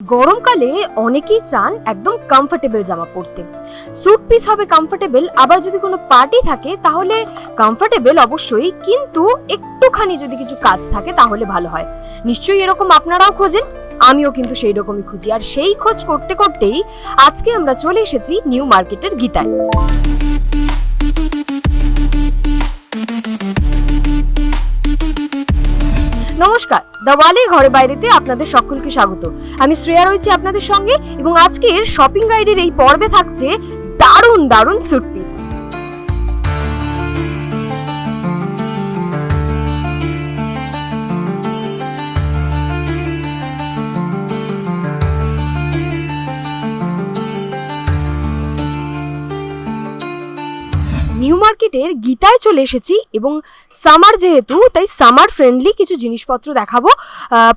গরমকালে অনেকেই চান একদম কমফোর্টেবল জামা পরতে। স্যুট পিস হবে কমফোর্টেবল আবার যদি কোনো পার্টি থাকে, তাহলে কমফোর্টেবল অবশ্যই, কিন্তু একটুখানি যদি কিছু কাজ থাকে, তাহলে ভালো হয়। নিশ্চয়ই এরকম আপনারাও খোঁজেন, আমিও কিন্তু সেই রকমই খুঁজি। আর সেই খোঁজ করতে করতেই আজকে আমরা চলে এসেছি নিউ মার্কেটের গীতায়। নমস্কার। দাওয়ালি ঘরে বাইরেতে আপনাদের সকলকে স্বাগত। আমি শ্রেয়া রয়েছি আপনাদের সঙ্গে এবং আজকের শপিং গাইডের এই পর্বে থাকছে দারুণ দারুণ স্যুট মার্কেটের গীতায় চলে এসেছি এবং সামার যেহেতু, তাই সামার ফ্রেন্ডলি কিছু জিনিসপত্র দেখাবো।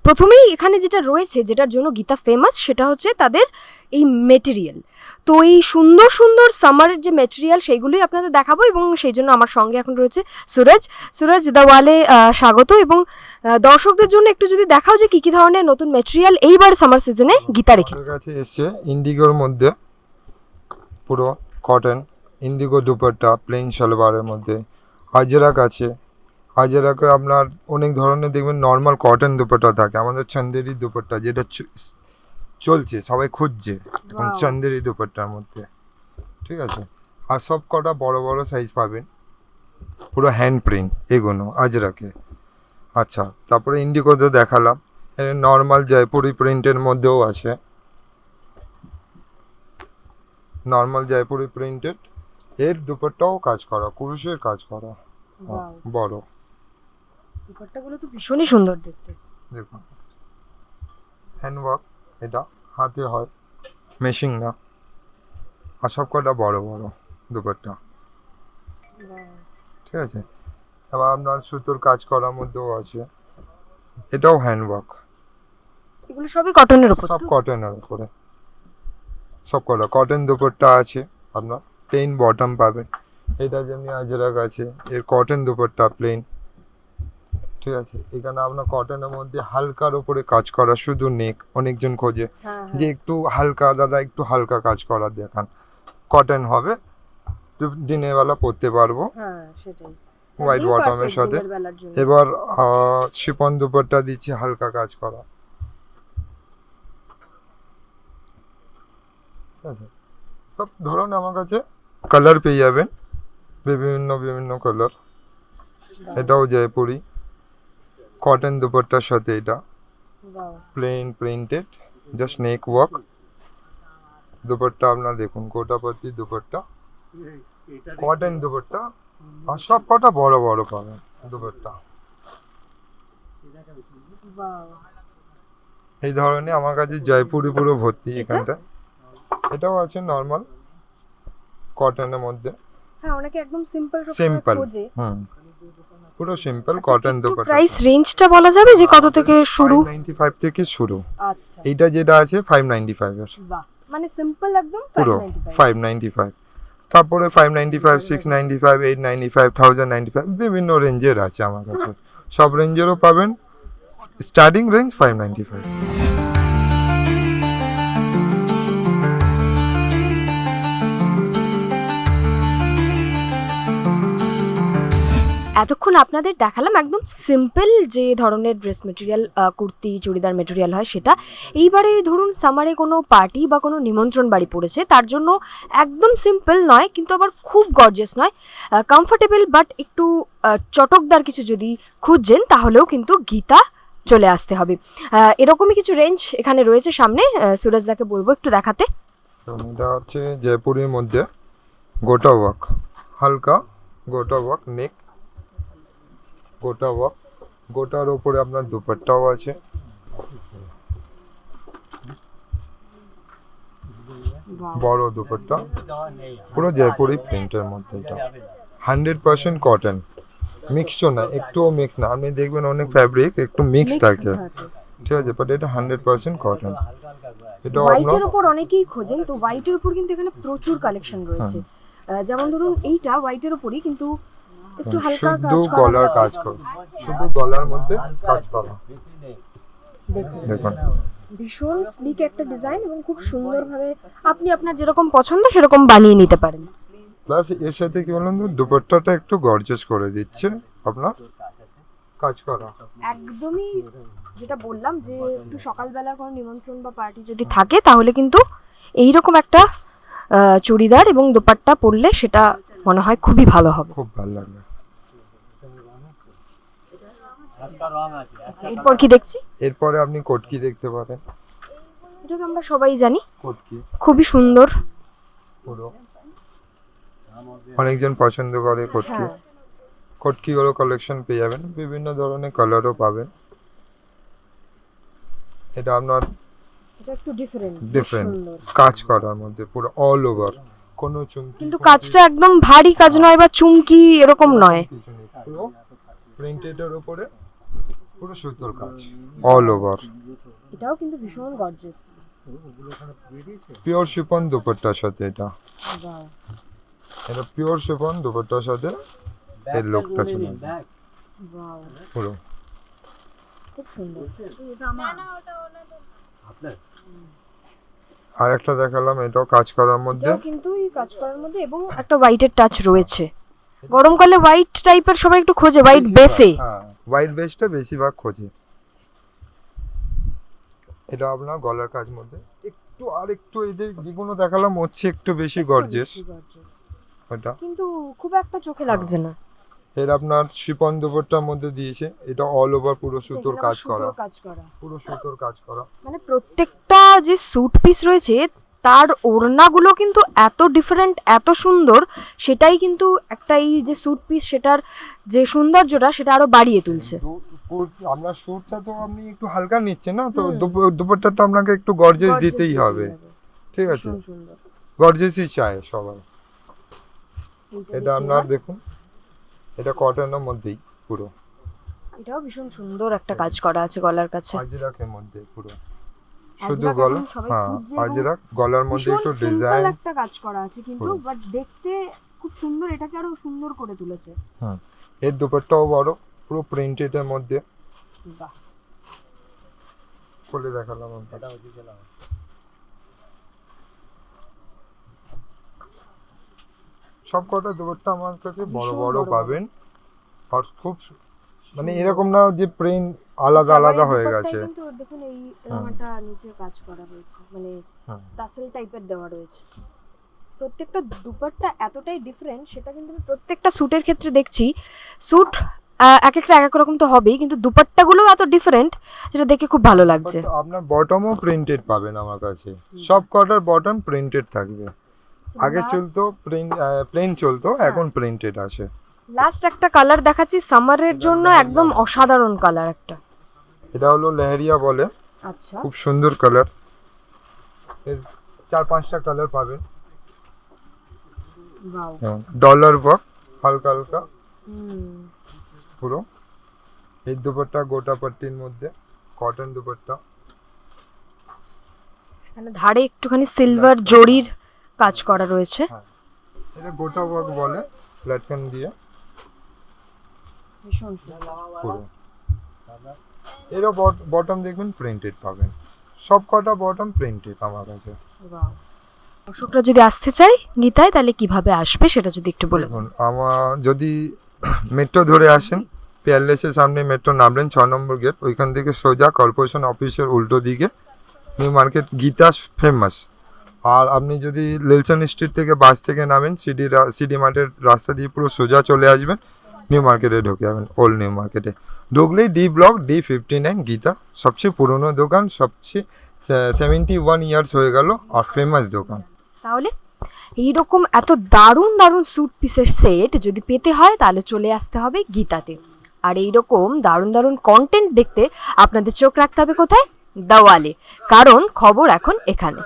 প্রথমেই এখানে যেটা রয়েছে, যেটার জন্য গীতা ফেমাস সেটা হচ্ছে তাদের এই মেটেরিয়াল তো এই সুন্দর সুন্দর সামারের যে মেটেরিয়াল সেইগুলোই আপনাদের দেখাবো এবং সেই জন্য আমার সঙ্গে এখন রয়েছে সুরজ। সুরজ দাওয়ালে স্বাগত এবং দর্শকদের জন্য একটু যদি দেখাও যে কী কী ধরনের নতুন মেটেরিয়াল এইবার সামার সিজনে গীতা আমাদের কাছে এসছে ইন্ডিগোর মধ্যে পুরো কটন ইন্ডিগো দুপাট্টা প্লেন সালোয়ারের মধ্যে। আজরাক আছে। আজরাকে আপনার অনেক ধরনের দেখবেন নর্মাল কটন দুপাট্টা থাকে। আমাদের চন্দেরি দুপাট্টা যেটা চলছে সবাই খুঁজছে এখন চন্দেরি দুপাট্টার মধ্যে। ঠিক আছে? আর সব কটা বড় বড় সাইজ পাবেন। পুরো হ্যান্ড প্রিন্ট এগুলো আজরাকে আচ্ছা তারপরে ইন্ডিগোতে দেখালাম। নর্মাল জয়পুরি প্রিন্টের মধ্যেও আছে। নর্মাল জয়পুরি প্রিন্টেড এর দুপাট্টাও কাজ করা কুরুশের কাজ করা। হ্যাঁ, বড় দুপাট্টাগুলো তো ভীষণই সুন্দর দেখতে। দেখুন। হ্যান্ডওয়ার্ক এটা হাতে হয় মেশিং না। আর সব কটা বড় বড় দুপাট্টা। ঠিক আছে? এবার আপনার সুতোর কাজ করার মধ্যেও আছে। এটাও হ্যান্ডওয়ার্ক এগুলো সবই কটনের উপর সব কটনের উপরে। সব কটা কটন দুপাট্টা আছে আপনার। প্লেন বটম পাবেন। এটা যেমনি আজরাক আছে এর কটন দুপাট্টা প্লেন ঠিক আছে? এখানে আপনার কটনের মধ্যে হালকার উপরে কাজ করা শুধু নেক অনেকজন খোঁজে। হ্যাঁ, যে একটু হালকা দাদা একটু হালকা কাজ করা দেখান। কটন হবে দিনের বেলা পরতে পারব। হ্যাঁ হোয়াইট বটমের সাথে। এবার শিপন দুপাট্টা দিচ্ছি হালকা কাজ করা। ঠিক আছে? সব ধরুন আমার কাছে। কালার পেয়ে যাবেন। বিভিন্ন বিভিন্ন কালার। এটাও জয়পুরি। কটন দুপাট্টার সাথে এটা। Plain printed just neck work dupatta আপনার দেখুন কোটাপতি দুপাট্টা। কটন দুপাট্টা। আর সব কটা বড় বড় পাবেন দুপাট্টা। এই ধরনের আমার কাছে জয়পুরি পুরো ভর্তি এখানটা এটাও আছে নর্মাল কটনের মধ্যে? হ্যাঁ অনেকে একদম সিম্পল সিম্পল খোঁজে। হুম। পুরো সিম্পল কটন দোপাট্টা প্রাইস রেঞ্জটা বলা যাবে যে কত থেকে শুরু? 95 থেকে শুরু। আচ্ছা। এইটা যেটা আছে 595 এর। বাহ মানে সিম্পল একদম 595 তারপরে 595 695 895 1095 বিভিন্ন রেঞ্জের আছে আমার কাছে। হ্যাঁ। সব রেঞ্জেরও পাবেন। স্টার্টিং রেঞ্জ 595 এতক্ষণ আপনাদের দেখালাম একদম সিম্পল যে ধরনের dress material kurti, churidar material হয় সেটা। এইবারে ধরুন সামারে কোনো পার্টি বা কোনো নিমন্ত্রণ বাড়ি পড়েছে, তার জন্য একদম সিম্পল নয়, কিন্তু আবার খুব গর্জেস নয়। কমফোর্টেবল বাট একটু চটকদার কিছু যদি খুঁজছেন, তাহলেও কিন্তু গীতা চলে আসতে হবে। এরকমই কিছু রেঞ্জ এখানে রয়েছে সামনে সুরজদাকে বলব একটু দেখাতে। হচ্ছে জয়পুরের মধ্যে গোটা ওয়ার্ক হালকা গোটা ওয়ার্ক নেক গোটা ওয়ার্ক গোটার ওপরে আপনার দুপাট্টাও আছে। বড় দুপাট্টা। পুরো জয়পুরি প্রিন্টের মধ্যে এটা। Hundred percent cotton. মিক্সও না একটুও মিক্স না। আপনি দেখবেন অনেক ফ্যাব্রিক একটু মিক্স থাকে। ঠিক আছে বাট এটা হান্ড্রেড পার্সেন্ট কটন এটা হোয়াইটের উপর অনেকেই খোঁজেন তো হোয়াইটের উপর কিন্তু এখানে প্রচুর কালেকশন রয়েছে। যেমন ধরুন এইটা হোয়াইটের উপরই কিন্তু একটু হালকা করা গলার কাজ করা। শুধু গলার মধ্যে কাজ করা। দেখুন। ভীষণ স্লিক একটা ডিজাইন এবং খুব সুন্দরভাবে আপনি আপনার যেরকম পছন্দ সেরকম বানিয়ে নিতে পারেন। প্লাস এর সাথে কি বলুন তো দুপাট্টাটা একটু গর্জেস করে দিচ্ছে আপনার। কাজ করা। একদমই যেটা বললাম যে একটু সকালবেলার কোনো নিমন্ত্রণ বা পার্টি যদি থাকে তাহলে কিন্তু এইরকম একটা চুড়িদার এবং দোপাট্টা পরলে সেটা মনে হয় খুবই ভালো হবে। খুব ভালো লাগবে। এরপর কি দেখছি? এরপরে আপনি কটকি দেখতে পারেন। এটা তো আমরা সবাই জানি। কটকি। খুবই সুন্দর। পুরো। অনেকজন পছন্দ করে কটকি। হ্যাঁ। কটকিগুলো কালেকশন পেয়ে যাবেন। বিভিন্ন ধরনের কালারও পাবেন। এটা আপনার এটা একটু ডিফারেন্ট ডিফারেন্ট কাজ করার মধ্যে পুরো অল ওভার কোনো চুমকি কিন্তু কাজটা একদম ভারী কাজ নয় বা চুমকি এরকম নয়। প্রিন্টেডের উপরে পুরো সুতোর কাজ অল ওভার এটাও কিন্তু ভীষণ গর্জিয়াস পিওর শিপন দুপাট্টার সাথে এটা। এটা পিওর শিপন দুপাট্টার সাথে এর লোকটা ছিল পুরো। খুব সুন্দর। আর একটা দেখালাম এটাও কাজ করার মধ্যে। কিন্তু কাজ করার মধ্যে এবং একটা হোয়াইটের টাচ রয়েছে। গরমকালে হোয়াইট টাইপের সবাই একটু খোঁজে হোয়াইট বেসে হ্যাঁ হোয়াইট বেসটা বেশিরভাগ খোঁজে। এটা আপনার গলার কাজ মধ্যে। একটু আর একটু এদের যেগুলো দেখালাম হচ্ছে একটু বেশি গর্জেস ওটা। কিন্তু খুব একটা চোখে লাগছে না। এর আপনার শিপন দুপুরটার মধ্যে দিয়েছে। এটা অল ওভার পুরো সুতোর কাজ করা। সুতোর কাজ করা। পুরো সুতোর কাজ করা। মানে প্রত্যেকটা যে স্যুট পিস রয়েছে তার ওড়নাগুলো কিন্তু এত ডিফারেন্ট এত সুন্দর সেটাই কিন্তু একটা এই যে স্যুট পিস সেটার যে সৌন্দর্যটা সেটা আরও বাড়িয়ে তুলছে। আপনার স্যুটটা তো আপনি একটু হালকা নিচ্ছেন না তো হুম। দুপুর- দুপুরটাটা আপনাকে একটু গর্জেস দিতেই হবে। ঠিক আছে। গর্জেসই চায় সবাই। এটা আপনার দেখুন এটা কটনের মধ্যেই পুরো। এটাও ভীষণ সুন্দর একটা কাজ করা আছে গলার কাছে। আজরাকের মধ্যে পুরো। শুধু গলা? হ্যাঁ আজরাক গলার মধ্যে একটু ডিজাইন একটা কাজ করা আছে কিন্তু বাট দেখতে খুব সুন্দর এটাকে আরও সুন্দর করে তুলেছে। হ্যাঁ এর দুপাট্টাও বড় পুরো প্রিন্টেডের মধ্যে। বাহ। খুলে দেখালাম আপনাকে। সব কটা দুপাট্টা আমার কাছে বড় বড়। পাবেন। আর খুব মানে এরকম না যে প্রিন্ট আলাদা আলাদা হয়ে গেছে। কিন্তু দেখুন এই রামাটা নিচে কাজ করা রয়েছে মানে। টাসেল টাইপের দেওয়া রয়েছে। প্রত্যেকটা দুপাট্টা এতটাই ডিফারেন্ট সেটা কিন্তু আমি প্রত্যেকটা স্যুটের ক্ষেত্রে দেখছি। স্যুট এক একটা এক এক রকম তো হবেই কিন্তু দুপাট্টাগুলো এত ডিফারেন্ট যেটা দেখে খুব ভালো লাগছে। আপনার বটমও প্রিন্টেড পাবেন আমার কাছে। সব কটার বটম প্রিন্টেড থাকবে। আগে চলতো প্রিন্ট প্লেন চলতো এখন প্রিন্টেড আছে লাস্ট একটা কালার দেখাচ্ছি সামারের জন্য একদম অসাধারণ কালার একটা। এটা হলো লেহেরিয়া বলে। আচ্ছা। খুব সুন্দর কালারের চার পাঁচটা কালার বাও ডলার ওয়ার্ক হালকা হালকা। হুম। পুরো। এই দুপাট্টা গোটা পাট্টির মধ্যে কটন দুপাট্টা। এখানে ধারে একটুখানি সিলভার জরির কাজ করা রয়েছে। এটা গোটা ওয়ার্ক বলে প্ল্যাটফর্ম দিয়ে। ভীষণ সুন্দর। পুরো। এরও বটম দেখবেন প্রিন্টেড পাবেন। সব কটা বটম প্রিন্টেড আমার কাছে. দর্শকরা যদি আসতে চায় গীতায় তাহলে কীভাবে আসবে সেটা যদি একটু বলে আমার যদি মেট্রো ধরে আসেন পেয়ারলেসের সামনে মেট্রো নামলেন ছ নম্বর গেট ওইখান থেকে সোজা কর্পোরেশন অফিসের উল্টো দিকে নিউ মার্কেট গীতা ফেমাস আর আপনি যদি লিলসন স্ট্রিট থেকে বাস থেকে নামেন সিডি সিডি মার্টের রাস্তা দিয়ে পুরো সোজা চলে আসবেন নিউ মার্কেটে ঢুকে যাবেন ওল্ড নিউ মার্কেটে ঢুকলেই D block D fifty nine Geeta, সবচেয়ে পুরনো দোকান, সবচেয়ে সেভেন্টি ওয়ান ইয়ার্স হয়ে গেল, আর ফেমাস দোকান। তাহলে এইরকম এত দারুণ দারুণ স্যুট পিসের সেট যদি পেতে হয়, তাহলে চলে আসতে হবে গীতাতে। আর এইরকম দারুণ দারুণ কন্টেন্ট দেখতে আপনাদের চোখ রাখতে হবে কোথায়? দেওয়ালে। কারণ খবর এখন এখানে।